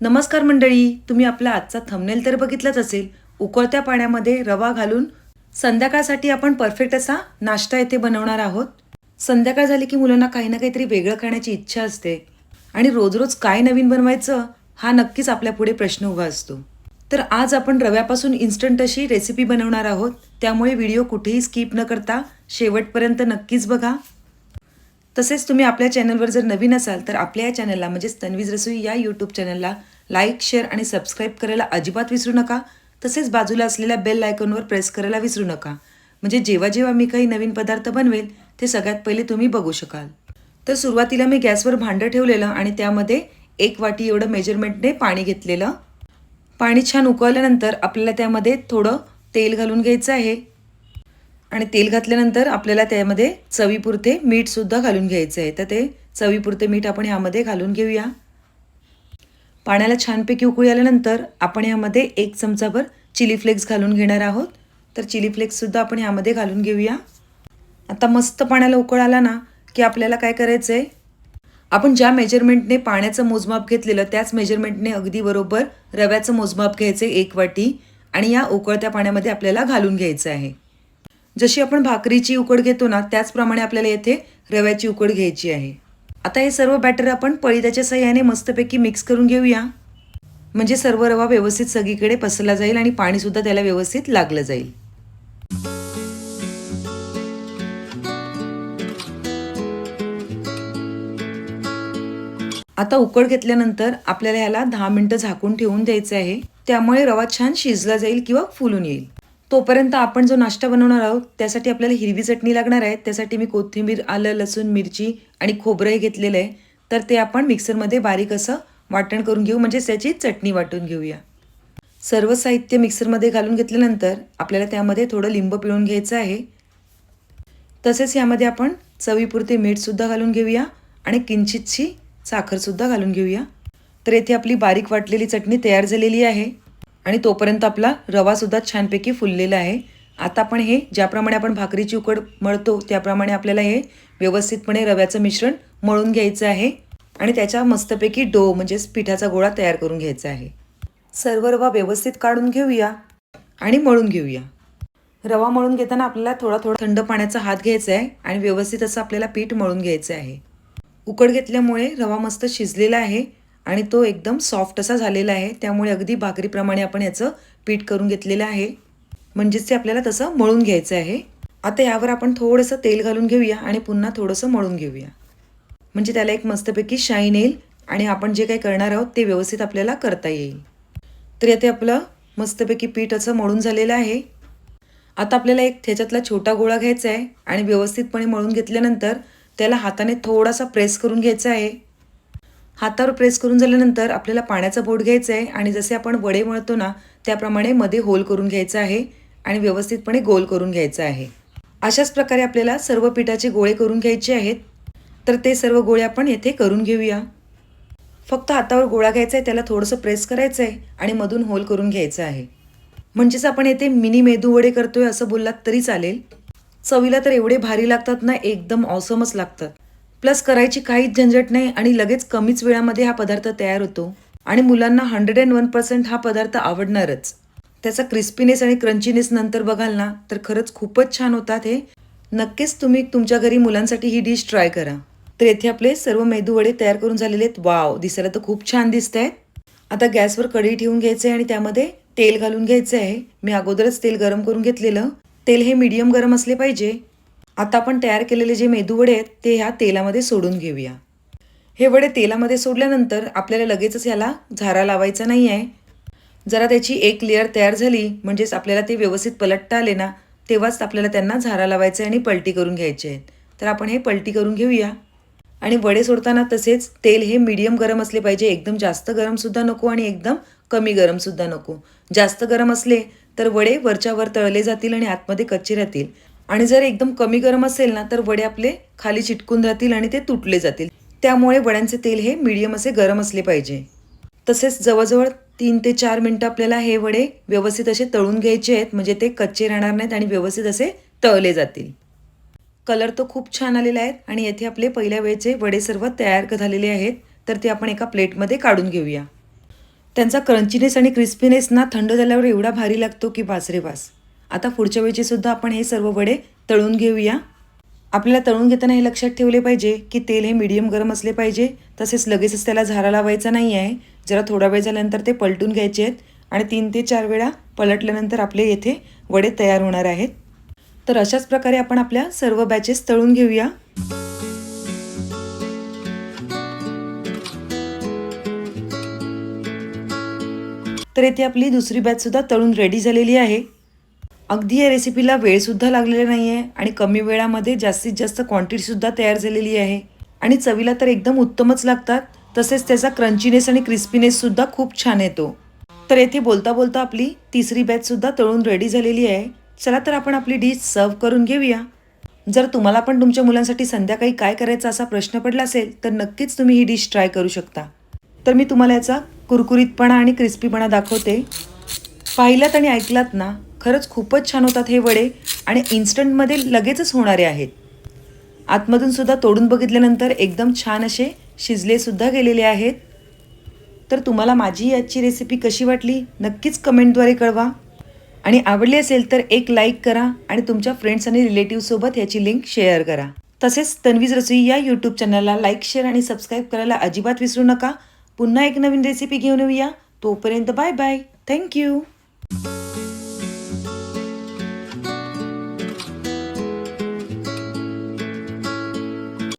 नमस्कार मंडळी तुम्ही आपला आजचा थंबनेल तर बघितलाच असेल. उकळत्या पाण्यामध्ये रवा घालून संध्याकाळसाठी आपण परफेक्ट असा नाश्ता येथे बनवणार आहोत. संध्याकाळ झाली की मुलांना काही ना काहीतरी वेगळं खाण्याची इच्छा असते. आणि रोज रोज काय नवीन बनवायचं हा नक्कीच आपल्यापुढे प्रश्न उभा असतो. तर आज आपण रव्यापासून इन्स्टंट अशी रेसिपी बनवणार आहोत. त्यामुळे व्हिडिओ कुठेही स्किप न करता शेवटपर्यंत नक्कीच बघा. तसेच तुम्ही आपल्या चॅनलवर जर नवीन असाल तर आपल्या या चॅनलला म्हणजेच तन्वीज रसोई या यूट्यूब चॅनलला लाईक शेअर आणि सबस्क्राईब करायला अजिबात विसरू नका. तसेच बाजूला असलेल्या बेल आयकॉनवर प्रेस करायला विसरू नका. म्हणजे जेव्हा जेव्हा मी काही नवीन पदार्थ बनवेल ते सगळ्यात पहिले तुम्ही बघू शकाल. तर सुरुवातीला मी गॅसवर भांडं ठेवलेलं आणि त्यामध्ये एक वाटी एवढं मेजरमेंटने पाणी घेतलेलं. पाणी छान उकळल्यानंतर आपल्याला त्यामध्ये थोडं तेल घालून घ्यायचं आहे. आणि तेल घातल्यानंतर आपल्याला त्यामध्ये चवीपुरते मीठसुद्धा घालून घ्यायचं आहे. तर ते चवीपुरते मीठ आपण यामध्ये घालून घेऊया. पाण्याला छानपैकी उकळी आल्यानंतर आपण यामध्ये एक चमचाभर चिली फ्लेक्स घालून घेणार आहोत. तर चिली फ्लेक्ससुद्धा आपण यामध्ये घालून घेऊया. आता मस्त पाण्याला उकळ आला ना की आपल्याला काय करायचं आहे आपण ज्या मेजरमेंटने पाण्याचं मोजमाप घेतलेलं त्याच मेजरमेंटने अगदी बरोबर रव्याचं मोजमाप घ्यायचं एक वाटी आणि या उकळत्या पाण्यामध्ये आपल्याला घालून घ्यायचं आहे. जशी आपण भाकरीची उकड घेतो ना त्याचप्रमाणे आपल्याला येथे रव्याची उकड घ्यायची आहे. आता हे सर्व बॅटर आपण पळीदाच्या सहाय्याने मस्तपैकी मिक्स करून घेऊया. म्हणजे सर्व रवा व्यवस्थित सगळीकडे पसरला जाईल आणि पाणीसुद्धा त्याला व्यवस्थित लागलं जाईल. आता उकड घेतल्यानंतर आपल्याला ह्याला दहा मिनटं झाकून ठेवून द्यायचं आहे. त्यामुळे रवा छान शिजला जाईल किंवा फुलून येईल. तोपर्यंत आपण जो नाश्ता बनवणार आहोत त्यासाठी आपल्याला हिरवी चटणी लागणार आहे. त्यासाठी मी कोथिंबीर आलं लसूण मिरची आणि खोबरंही घेतलेलं आहे. तर ते आपण मिक्सरमध्ये बारीक असं वाटण करून घेऊ. म्हणजे त्याची चटणी वाटून घेऊया. सर्व साहित्य मिक्सरमध्ये घालून घेतल्यानंतर आपल्याला त्यामध्ये थोडं लिंब पिळून घ्यायचं आहे. तसेच यामध्ये आपण चवीपुरते मीठसुद्धा घालून घेऊया आणि किंचितशी साखरसुद्धा घालून घेऊया. तर येथे आपली बारीक वाटलेली चटणी तयार झालेली आहे. आणि तोपर्यंत आपला रवासुद्धा छानपैकी फुललेला आहे. आता आपण हे ज्याप्रमाणे आपण भाकरीची उकड मळतो त्याप्रमाणे आपल्याला हे व्यवस्थितपणे रव्याचं मिश्रण मळून घ्यायचं आहे. आणि त्याच्या मस्तपैकी डो म्हणजेच पिठाचा गोळा तयार करून घ्यायचा आहे. सर्व रवा व्यवस्थित काढून घेऊया आणि मळून घेऊया. रवा मळून घेताना आपल्याला थोडा थोडा थंड पाण्याचा हात घ्यायचा आहे आणि व्यवस्थित असं आपल्याला पीठ मळून घ्यायचं आहे. उकड घेतल्यामुळे रवा मस्त शिजलेला आहे. आणि तो एकदम सॉफ्ट असा झालेला आहे. त्यामुळे अगदी भाकरीप्रमाणे आपण याचं पीठ करून घेतलेलं आहे. म्हणजेच ते आपल्याला तसं मळून घ्यायचं आहे. आता यावर आपण थोडंसं तेल घालून घेऊया आणि पुन्हा थोडंसं मळून घेऊया. म्हणजे त्याला एक मस्तपैकी शाईन येईल आणि आपण जे काही करणार आहोत ते व्यवस्थित आपल्याला करता येईल. तर येथे आपलं मस्तपैकी पीठ असं मळून झालेलं आहे. आता आपल्याला एक त्याच्यातला छोटा गोळा घ्यायचा आहे आणि व्यवस्थितपणे मळून घेतल्यानंतर त्याला हाताने थोडासा प्रेस करून घ्यायचा आहे. हातावर प्रेस करून झाल्यानंतर आपल्याला पाण्याचा बोट घ्यायचा आहे आणि जसे आपण वडे मळतो ना त्याप्रमाणे मध्ये होल करून घ्यायचा आहे आणि व्यवस्थितपणे गोल करून घ्यायचा आहे. अशाच प्रकारे आपल्याला सर्व पिठाचे गोळे करून घ्यायचे आहेत. तर ते सर्व गोळे आपण येथे करून घेऊया. फक्त हातावर गोळा घ्यायचा आहे त्याला थोडंसं प्रेस करायचं आहे आणि मधून होल करून घ्यायचं आहे. म्हणजेच आपण येथे मिनी मेदू वडे करतोय असं बोललात तरी चालेल. चवीला तर एवढे भारी लागतात ना एकदम ऑसमच लागतात. प्लस करायची काहीच झंझट नाही आणि लगेच कमीच वेळामध्ये हा पदार्थ तयार होतो. आणि मुलांना हंड्रेड अँड वन पर्सेंट हा पदार्थ आवडणारच. त्याचा क्रिस्पीनेस आणि क्रंचीनेस नंतर बघाल ना तर खरंच खूपच छान होतात हे. नक्कीच तुम्ही तुमच्या घरी मुलांसाठी ही डिश ट्राय करा. तर येथे आपले सर्व मेदूवडे तयार करून झालेले आहेत. वाव दिसायला तर खूप छान दिसत आहेत आता गॅसवर कढई ठेवून घ्यायचं आहे आणि त्यामध्ये तेल घालून घ्यायचं आहे मी अगोदरच तेल गरम करून घेतलेलं. तेल हे मीडियम गरम असले पाहिजे. आता आपण तयार केलेले जे मेदूवडे आहेत ते ह्या तेलामध्ये सोडून घेऊया. हे वडे तेलामध्ये सोडल्यानंतर आपल्याला लगेचच ह्याला झारा लावायचा नाही आहे जरा त्याची एक लेअर तयार झाली म्हणजेच आपल्याला ते व्यवस्थित पलटता आले ना तेव्हाच आपल्याला त्यांना झारा लावायचे आणि पलटी करून घ्यायचे आहेत तर आपण हे पलटी करून घेऊया. आणि वडे सोडताना तसेच तेल हे मीडियम गरम असले पाहिजे एकदम जास्त गरमसुद्धा नको आणि एकदम कमी गरमसुद्धा नको. जास्त गरम असले तर वडे वरच्या वर तळले जातील आणि आतमध्ये कच्चे राहतील. आणि जर एकदम कमी गरम असेल ना तर वडे आपले खाली चिटकून राहतील आणि ते तुटले जातील. त्यामुळे वड्यांचे तेल हे मिडियम असे गरम असले पाहिजे. तसेच जवळजवळ तीन ते चार मिनटं आपल्याला हे वडे व्यवस्थित असे तळून घ्यायचे आहेत म्हणजे ते कच्चे राहणार नाहीत आणि व्यवस्थित असे तळले जातील. कलर तो खूप छान आलेला आहे आणि येथे आपले पहिल्या वेळचे वडे सर्व तयार झालेले आहेत तर ते आपण एका प्लेटमध्ये काढून घेऊया. त्यांचा क्रंचीनेस आणि क्रिस्पीनेस ना थंड झाल्यावर एवढा भारी लागतो की बासरे बास आता पुढच्या वेळची सुद्धा आपण हे सर्व वडे तळून घेऊया. आपल्याला तळून घेताना हे लक्षात ठेवले पाहिजे की तेल हे मीडियम गरम असले पाहिजे. तसेच लगेचच त्याला झारा लावायचा नाही आहे. जरा थोडा वेळ झाल्यानंतर ते पलटून घ्यायचे आहेत आणि तीन ते चार वेळा पलटल्यानंतर आपले येथे वडे तयार होणार आहेत. तर अशाच प्रकारे आपण आपल्या सर्व बॅचेस तळून घेऊया. तर येथे आपली दुसरी बॅच सुद्धा तळून रेडी झालेली आहे. अगदी या रेसिपीला वेळसुद्धा लागलेला नाही आहे आणि कमी वेळामध्ये जास्तीत जास्त क्वांटिटीसुद्धा तयार झालेली आहे. आणि चवीला तर एकदम उत्तमच लागतात तसेच त्याचा क्रंचीनेस आणि क्रिस्पीनेससुद्धा खूप छान येतो. तर येथे बोलता बोलता आपली तिसरी बॅचसुद्धा तळून रेडी झालेली आहे. चला तर आपण आपली डिश सर्व करून घेऊया. जर तुम्हाला पण तुमच्या मुलांसाठी संध्याकाळी काय करायचा असा प्रश्न पडला असेल तर नक्कीच तुम्ही ही डिश ट्राय करू शकता. तर मी तुम्हाला याचा कुरकुरीतपणा आणि क्रिस्पीपणा दाखवते. पाहिलात आणि ऐकलात ना? खरंच खूपच छान होतात हे वडे आणि इन्स्टंटमध्ये लगेचच होणारे आहेत. आतमधून सुद्धा तोडून बघितल्यानंतर एकदम छान असे शिजलेसुद्धा गेलेले आहेत. तर तुम्हाला माझी आजची रेसिपी कशी वाटली नक्कीच कमेंटद्वारे कळवा. आणि आवडली असेल तर एक लाईक करा आणि तुमच्या फ्रेंड्स आणि रिलेटिव्हसोबत याची लिंक शेअर करा. तसेच तन्वीज रसोई या यूट्यूब चॅनलला लाईक शेअर आणि सबस्क्राईब करायला अजिबात विसरू नका. पुन्हा एक नवीन रेसिपी घेऊन येऊया. तोपर्यंत बाय बाय थँक्यू